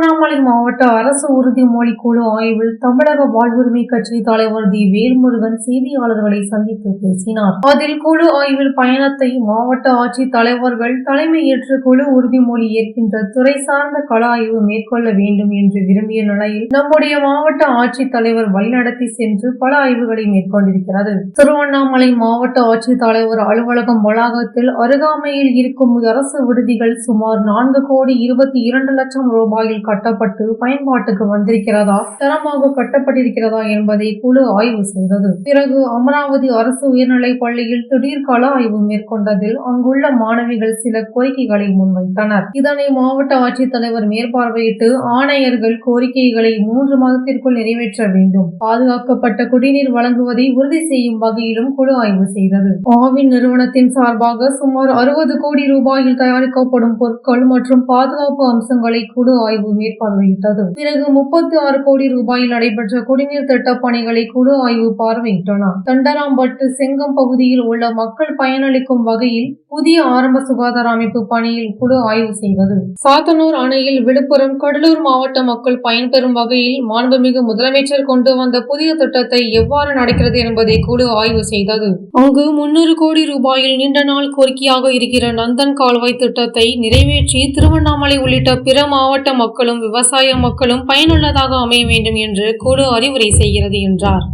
ಕಾರಣ திருவண்ணாமலை மாவட்ட அரசு உறுதிமொழி குழு ஆய்வில் தமிழக வாழ்வுரிமை கட்சி தலைவர் தி. வேல்முருகன் செய்தியாளர்களை சந்தித்து பேசினார். அதில் குழு ஆய்வில் பயணத்தை மாவட்ட ஆட்சித் தலைவர்கள் தலைமையேற்று குழு உறுதிமொழி ஏற்கின்ற துறை சார்ந்த கள ஆய்வு மேற்கொள்ள வேண்டும் என்று விரும்பிய நிலையில் நம்முடைய மாவட்ட ஆட்சித் தலைவர் வழிநடத்தி சென்று பல ஆய்வுகளை மேற்கொண்டிருக்கிறது. திருவண்ணாமலை மாவட்ட ஆட்சித் தலைவர் அலுவலகம் வளாகத்தில் அருகாமையில் இருக்கும் அரசு விடுதிகள் சுமார் நான்கு கோடி இருபத்தி இரண்டு லட்சம் ரூபாயில் கட்டப்பட்டு பயன்பாட்டுக்கு வந்திருக்கிறதா? தரமாக கட்டப்பட்டிருக்கிறதா என்பதை குழு ஆய்வு செய்தது. பிறகு அமராவதி அரசு உயர்நிலைப் பள்ளியில் திடீர் கள ஆய்வு மேற்கொண்டதில் அங்குள்ள மாணவிகள் சில கோரிக்கைகளை முன்வைத்தனர். இதனை மாவட்ட ஆட்சித்தலைவர் மேற்பார்வையிட்டு ஆணையர்கள் கோரிக்கைகளை மூன்று மாதத்திற்குள் நிறைவேற்ற வேண்டும். பாதுகாக்கப்பட்ட குடிநீர் வழங்குவதை உறுதி செய்யும் வகையிலும் குழு ஆய்வு செய்தது. ஆவின் நிறுவனத்தின் சார்பாக சுமார் அறுபது கோடி ரூபாயில் தயாரிக்கப்படும் பொருட்கள் மற்றும் பாதுகாப்பு அம்சங்களை குழு ஆய்வு பார்வையிட்டது பிறகு முப்பத்தி ஆறு கோடி ரூபாயில் நடைபெற்ற குடிநீர் திட்ட பணிகளை குழு ஆய்வு பார்வையிட்டனர் தண்டராம்பட்டு செங்கம் பகுதியில் உள்ள மக்கள் பயனளிக்கும் வகையில் புதிய ஆரம்ப சுகாதார அமைப்பு பணியில் குழு ஆய்வு செய்தது. சாத்தனூர் அணையில் விழுப்புரம் கடலூர் மாவட்ட மக்கள் பயன்பெறும் வகையில் மாண்புமிகு முதலமைச்சர் கொண்டு வந்த புதிய திட்டத்தை எவ்வாறு நடக்கிறது என்பதை குழு ஆய்வு செய்தது. அங்கு முன்னூறு கோடி ரூபாயில் நீண்ட நாள் கோரிக்கையாக இருக்கிற நந்தன் கால்வாய் திட்டத்தை நிறைவேற்றி திருவண்ணாமலை உள்ளிட்ட பிற மாவட்ட மக்களும் விவசாய மக்களும் பயனுள்ளதாக அமைய வேண்டும் என்று குழு அறிவுரை செய்கிறது என்றார்.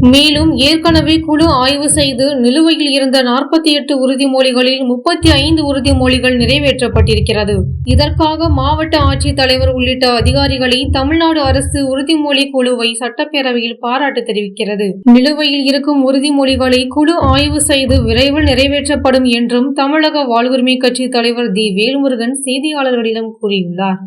மேலும் ஏற்கனவே குழு ஆய்வு செய்து நிலுவையில் இருந்த நாற்பத்தி எட்டு உறுதிமொழிகளில் முப்பத்தி ஐந்து உறுதிமொழிகள் நிறைவேற்றப்பட்டிருக்கிறது. இதற்காக மாவட்ட ஆட்சித்தலைவர் உள்ளிட்ட அதிகாரிகளை தமிழ்நாடு அரசு உறுதிமொழி குழுவை சட்டப்பேரவையில் பாராட்டு தெரிவிக்கிறது. நிலுவையில் இருக்கும் உறுதிமொழிகளை குழு ஆய்வு செய்து விரைவில் நிறைவேற்றப்படும் என்றும் தமிழக வாழ்வுரிமை கட்சி தலைவர் தி. வேல்முருகன் செய்தியாளர்களிடம் கூறியுள்ளார்.